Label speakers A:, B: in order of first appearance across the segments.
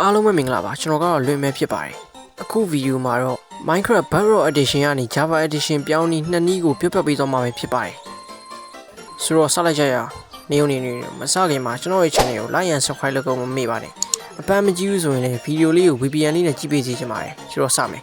A: အားလုံးပဲမင်္ဂလာပါကျွန်တော်ကတော့လွင်မဲဖြစ်ပါတယ်အခုဗီဒီယိုမှာတော့ Minecraft Bedrock Edition ကနေ Java Edition ပြောင်းပြီးနှစ်နည်းကိုပြတ်ပြတ်ပေးသွားမှာပဲဖြစ်ပါတယ်ဆိုတော့ဆက်လိုက်ကြရအောင်နေုံနေနေမစခင်မှာကျွန်တော်ရဲ့ channel ကို like and subscribe လုပ်ဖို့မမေ့ပါနဲ့အပန်းမကြည့်ဘူးဆိုရင်လည်းဗီဒီယိုလေးကို VPN လေးနဲ့ကြည့်ပေးစီချင်ပါတယ်ဆိုတော့စမယ်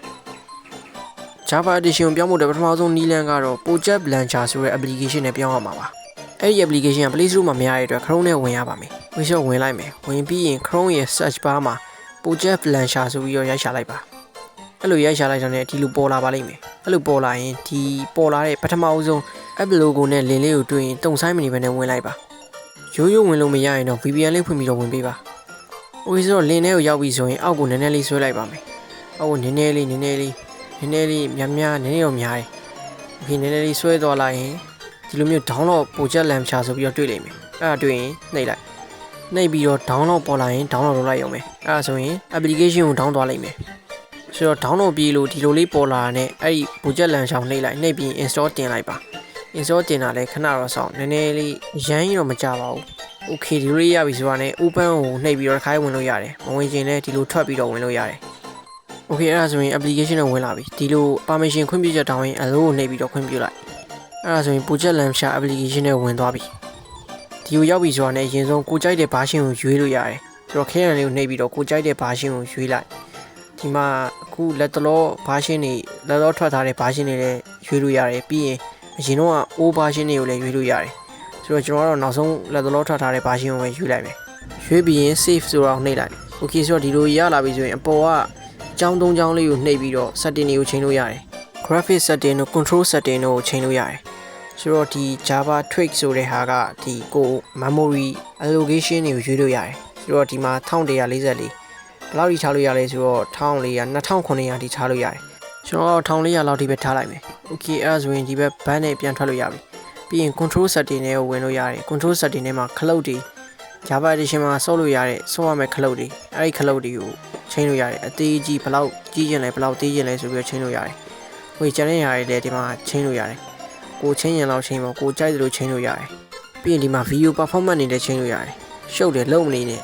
A: Java Edition ကိုပြောင်းဖို့အတွက်ပထမဆုံးနည်းလမ်းကတော့ Project Launcher ဆိုတဲ့ application နဲ့ပြောင်းရမှာပါ အဲ့ဒီ application က Play Store မှာမရတဲ့အတွက် Chrome နဲ့ဝင်ရပါမယ်။ Windows ဝင်လိုက်မယ်။ဝင်ပြီးရင် Chrome ရဲ့ search bar မှာ Project Launcher ဆိုပြီးတော့ရိုက်ရှာလိုက်ပါ။အဲ့လိုရိုက်ရှာလိုက်တော့ねဒီလိုပေါ်လာပါလိမ့်မယ်။အဲ့လိုပေါ်လာရင်ဒီပေါ်လာတဲ့ပထမအဆုံး app logo နဲ့ link လေးကိုတွေ့ရင်တုံဆိုင်မနေဘဲနဲ့ဝင်လိုက်ပါ။ရိုးရိုးဝင်လို့မရရင်တော့ VPN လေးဖွင့်ပြီးတော့ဝင်ပေးပါ။ Okay ဆိုတော့ link ထဲကိုရောက်ပြီဆိုရင်အောက်ကိုနည်းနည်းလေးဆွဲလိုက်ပါမယ်။အောက်ကိုနည်းနည်းလေးနည်းနည်းလေးနည်းနည်းလေးများများနည်းနည်းတော့များတယ်။ Okay နည်းနည်းလေးဆွဲသွားလိုက်ရင် ဒီလိုမျိုး download project launcher ဆိုပြီးတော့တွေ့လိမ့်မယ်အဲ့ဒါတွေ့ရင်နှိပ်လိုက်နှိပ်ပြီးတော့ download ပေါ်လာရင် download လုပ်လိုက်ရုံပဲအဲ့ဒါဆိုရင် application ကို down သွားလိမ့်မယ်ဆိုတော့ download ပြီးလို့ဒီလိုလေးပေါ်လာတဲ့အဲ့ဒီ project launcher ကိုနှိပ်လိုက်နှိပ်ပြီး install တင်လိုက်ပါ install တင်တာလဲခဏတော့စောင့်နည်းနည်းလေးရမ်းရင်တော့မကြပါဘူး okay ဒီလိုလေးရပြီဆိုတာနဲ့ open ကိုနှိပ်ပြီးတော့တစ်ခါဝင်လို့ရတယ်မဝင်ချင်လဲဒီလိုထွက်ပြီးတော့ဝင်လို့ရတယ် okay အဲ့ဒါဆိုရင် application နဲ့ဝင်လာပြီဒီလို permission ခွင့်ပြုချက်တောင်းရင် allow ကိုနှိပ်ပြီးတော့ခွင့်ပြုလိုက် အဲ့ဒါဆိုရင် project launcher application နဲ့ဝင်သွားပြီဒီကိုရောက်ပြီဆိုတာနဲ့အရင်ဆုံးကိုကြိုက်တဲ့ version ကိုရွေးလို့ရတယ်ဆိုတော့ခဲရန်လေးကိုနှိပ်ပြီးတော့ကိုကြိုက်တဲ့ version ကိုရွေးလိုက်ဒီမှာအခုလက်တလော version တွေလက်တလောထွက်ထားတဲ့ version တွေလည်းရွေးလို့ရတယ်ပြီးရင်အရင်တော့ old version တွေကိုလည်းရွေးလို့ရတယ်ဆိုတော့ကျွန်တော်ကတော့နောက်ဆုံးလက်တလောထွက်ထားတဲ့ version ကိုပဲရွေးလိုက်မယ်ရွေးပြီးရင် save ဆိုတော့နှိပ်လိုက် okay ဆိုတော့ဒီလိုရလာပြီဆိုရင်အပေါ်ကအကြောင်းသုံးကြောင်းလေးကိုနှိပ်ပြီးတော့ setting တွေကိုချိန်လို့ရတယ် graphic setting တို့ control setting တို့ကိုချိန်လို့ရတယ် ဆိုတော့ဒီ Java Trick ဆိုတဲ့ဟာကဒီကို memory allocation တွေကိုရွေးလို့ရတယ်ဆိုတော့ဒီမှာ1144ဘယ်လောက်ထိထားလို့ရလဲဆိုတော့1400 2900ထိထားလို့ရတယ်ကျွန်တော်တော့1400လောက်ထိပဲထားလိုက်မယ် okay အဲ့ဒါဆိုရင်ဒီဘက် band နဲ့ပြန်ထွက်လို့ရပြီပြီးရင် control setting တွေကိုဝင်လို့ရတယ် control setting ထဲမှာ cloud တွေ Java edition မှာဆော့လို့ရတဲ့ဆော့ရမယ့် cloud တွေအဲ့ဒီ cloud တွေကိုချိန်လို့ရတယ်အသေးကြီးဘယ်လောက်ကြီးကျင်လဲဘယ်လောက်သေးကျင်လဲဆိုပြီးတော့ချိန်လို့ရတယ်ဟိုကျန်တဲ့ຢာတွေလည်းဒီမှာချိန်လို့ရတယ် ကိုချင်းရင်လောက်ချိန်ပေါ့ကိုကြိုက်သလိုချိန်လို့ရတယ်ပြီးရင်ဒီမှာ video performance တွေလည်းချိန်လို့ရတယ်ရှုပ်တယ်လုံးမနေနဲ့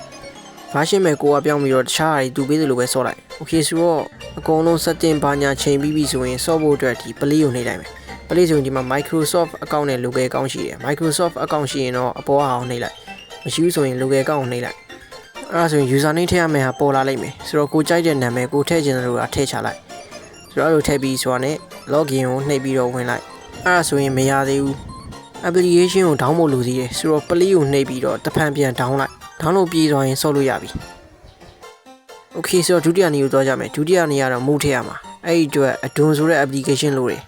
A: version မဲ့ကိုကပြောင်းပြီးတော့တခြားဟာတွေသူပေးသလိုပဲဆော့လိုက် okay ဆိုတော့အကုန်လုံး setting ဘာညာချိန်ပြီးပြီဆိုရင်ဆော့ဖို့အတွက်ဒီ play ကိုနှိပ်လိုက်မယ် play ဆိုရင်ဒီမှာ Microsoft account နဲ့ local account ရှိတယ် Microsoft account ရှိရင်တော့အပေါ်အောင်နှိပ်လိုက်မရှိဘူးဆိုရင် local account ကိုနှိပ်လိုက်အဲ့ဒါဆိုရင် user name ထည့်ရမယ့်ဟာပေါ်လာလိမ့်မယ်ဆိုတော့ကိုကြိုက်တဲ့နာမည်ကိုထည့်ချင်တယ်လို့ကထည့်ချလိုက်ဆိုတော့အဲ့လိုထည့်ပြီးဆိုတာနဲ့ login ကိုနှိပ်ပြီးတော့ဝင်လိုက် အဲ့ဒါဆိုရင်မရသေးဘူး application ကို download လုပ်သေးတယ်ဆိုတော့ play ကိုနှိပ်ပြီးတော့တစ်ဖန်ပြန် down လိုက် download ပြီးသွားရင်ဆော့လို့ရပြီ okay ဆိုတော့ဒုတိယနေ့ကိုသွားကြမယ်ဒုတိယနေ့ကတော့ move ထည့်ရမှာအဲ့ဒီအတွက် Adon ဆိုတဲ့ application လို့တယ်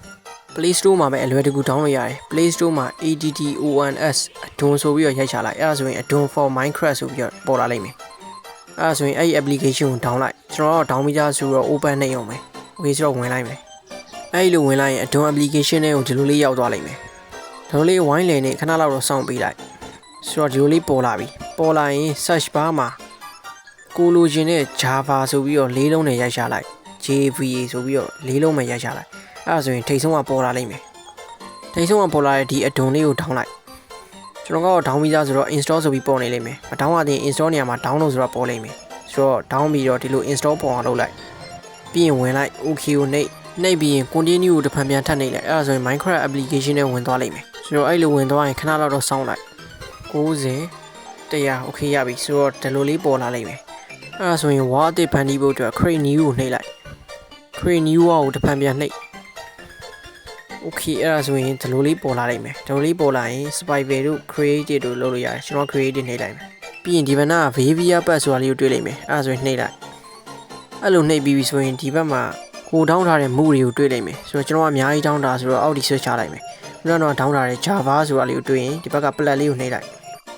A: Play Store မှာပဲအလွယ်တကူ download ရတယ် Play Store မှာ ADDONS Adon ဆိုပြီးတော့ရိုက်ချလိုက်အဲ့ဒါဆိုရင် Adon for Minecraft ဆိုပြီးတော့ပေါ်လာလိမ့်မယ်အဲ့ဒါဆိုရင်အဲ့ဒီ application ကို down လိုက်ကျွန်တော်တော့ down ပြီးသားဆိုတော့ open နေအောင်ပဲ okay ဆိုတော့ဝင်လိုက်မယ် အဲ့ဒီလိုဝင်လိုက်ရင် Adon application တွေကိုဒီလိုလေးရောက်သွားလိမ့်မယ်ဒီလိုလေးဝိုင်းလည်နေခဏလောက်တော့စောင့်ပေးလိုက်ဆိုတော့ဒီလိုလေးပေါ်လာပြီပေါ်လာရင် search bar မှာကိုလိုချင်တဲ့ Java ဆိုပြီးတော့လေးလုံးနဲ့ရိုက်ရှာလိုက် JVA ဆိုပြီးတော့လေးလုံးနဲ့ရိုက်ရှာလိုက်အဲ့ဒါဆိုရင်ထိတ်ဆုံးကပေါ်လာလိမ့်မယ်ထိတ်ဆုံးကပေါ်လာတဲ့ဒီ add-on လေးကို down လိုက်ကျွန်တော်ကတော့ down ပြီးသားဆိုတော့ install ဆိုပြီးပေါ်နေလိမ့်မယ်မ down ရသေးရင် install နေရာမှာ download ဆိုတော့ပေါ်လိမ့်မယ်ဆိုတော့ down ပြီးတော့ဒီလို install ပေါ်အောင်လုပ်လိုက်ပြီးရင်ဝင်လိုက် okay ကိုနှိပ် နှိပ်ပြီးရင် continue ကိုတစ်ဖန်ပြန်ထပ်နှိပ်လိုက်အဲ့ဒါဆိုရင် Minecraft application နဲ့ဝင်သွားလိမ့်မယ်ဆိုတော့အဲ့လိုဝင်သွားရင်ခဏလောက်တော့စောင့်လိုက်90 100 okay ရပြီဆိုတော့ဒီလိုလေးပေါ်လာလိမ့်မယ်အဲ့ဒါဆိုရင် wall အသစ်ဖန်တီးဖို့အတွက် create new ကိုနှိပ်လိုက် create new wall ကိုတစ်ဖန်ပြန်နှိပ် okay အဲ့ဒါဆိုရင်ဒီလိုလေးပေါ်လာနိုင်မယ်ဒီလိုလေးပေါ်လာရင် spider တို့ creative တို့လုပ်လို့ရတယ်ကျွန်တော် creative နှိပ်လိုက်မယ်ပြီးရင်ဒီဘက်နာက Vivia Pad ဆိုတာလေးကိုတွေ့လိမ့်မယ်အဲ့ဒါဆိုရင်နှိပ်လိုက်အဲ့လိုနှိပ်ပြီးပြီဆိုရင်ဒီဘက်မှာ ကိုတောင်းထားတဲ့မူတွေကိုတွေ့လိမ့်မယ်ဆိုတော့ကျွန်တော်ကအများကြီးတောင်းတာဆိုတော့အောက်ဒီ search ချလိုက်မယ်ခုနကတော့တောင်းထားတဲ့ Java ဆိုတာလေးကိုတွေ့ရင်ဒီဘက်က plat လေးကိုနှိပ်လိုက်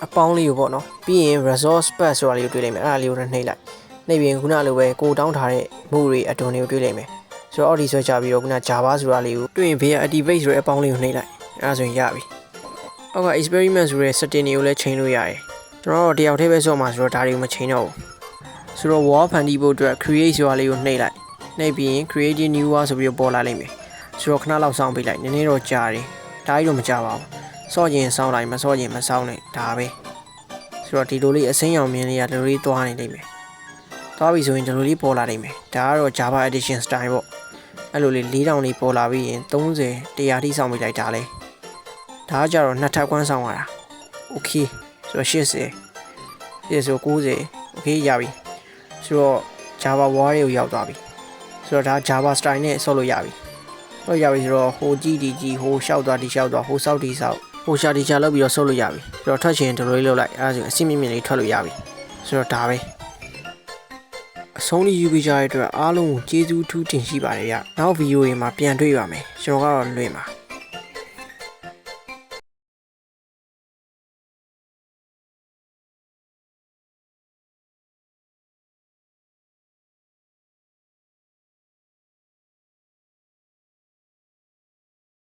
A: အပေါင်းလေးကိုပေါ့နော်ပြီးရင် resource pack ဆိုတာလေးကိုတွေ့လိမ့်မယ်အဲ့ဒါလေးကိုလည်းနှိပ်လိုက်နှိပ်ပြီးရင်ခုနလိုပဲကိုတောင်းထားတဲ့မူတွေအတွန်တွေကိုတွေ့လိမ့်မယ်ဆိုတော့အော်ဒီဆွဲချပြီးတော့ခုန Java ဆိုတာလေးကိုတွေ့ရင် via activate ဆိုတဲ့အပေါင်းလေးကိုနှိပ်လိုက်အဲ့ဒါဆိုရင်ရပြီအောက်က experiment ဆိုတဲ့ setting တွေကိုလည်းချိန်လို့ရတယ်ကျွန်တော်တို့တယောက်တည်းပဲဆော့မှာဆိုတော့ဒါတွေကိုမချိန်တော့ဘူးဆိုတော့ wall ဖန်တီးဖို့အတွက် create ဆိုတာလေးကိုနှိပ်လိုက် နှိပ်ပြီးရင် create new wall ဆိုပြီးတော့ပေါ်လာလိမ့်မယ်ဆိုတော့ခဏလောက်စောင့်ပေးလိုက်နည်းနည်းတော့ကြာတယ်ဒါကြီးတော့မကြာပါဘူးဆော့ခြင်းစောင့်လိုက်မဆော့ခြင်းမစောင့်နဲ့ဒါပဲဆိုတော့ဒီလိုလေးအစိမ်းရောင်မြင်လေးကဒီလိုလေးသွားနေလိမ့်မယ်သွားပြီဆိုရင်ဒီလိုလေးပေါ်လာနိုင်မယ်ဒါကတော့ Java Edition style ပေါ့အဲ့လိုလေး4000လေးပေါ်လာပြီးရင်30 100ထိစောင့်မိလိုက်တာလေဒါကကြတော့နှစ်ထပ်ကွမ်းဆောင်ရတာ okay ဆိုတော့80 80ဆို90 okay ရပြီဆိုတော့ Java War တွေကိုရောက်သွားပြီ ဆိုတော့ဒါ Java style နဲ့ဆော့လို့ရပြီဆော့ရပြီဆိုတော့ဟိုကြည့်ဒီကြည့်ဟိုရှောက်သွားဒီရှောက်သွားဟိုစောက်ဒီစောက်ဟိုရှာဒီရှာလောက်ပြီးတော့ဆော့လို့ရပြီပြီးတော့ထွက်ချင်ဒီလိုလေးလောက်လိုက်အဲ့ဒါဆိုရင်အစိမ့်မြင့်မြင့်လေးထွက်လို့ရပြီဆိုတော့ဒါပဲအဆုံးလေးယူပေးကြတဲ့အတွက်အားလုံးကိုကျေးဇူးထူးတင်ရှိပါတယ်ဗျ။နောက်ဗီဒီယိုတွေမှာပြန်တွေ့ပါမယ်။ကျွန်တော်ကတော့လွင့်ပါ။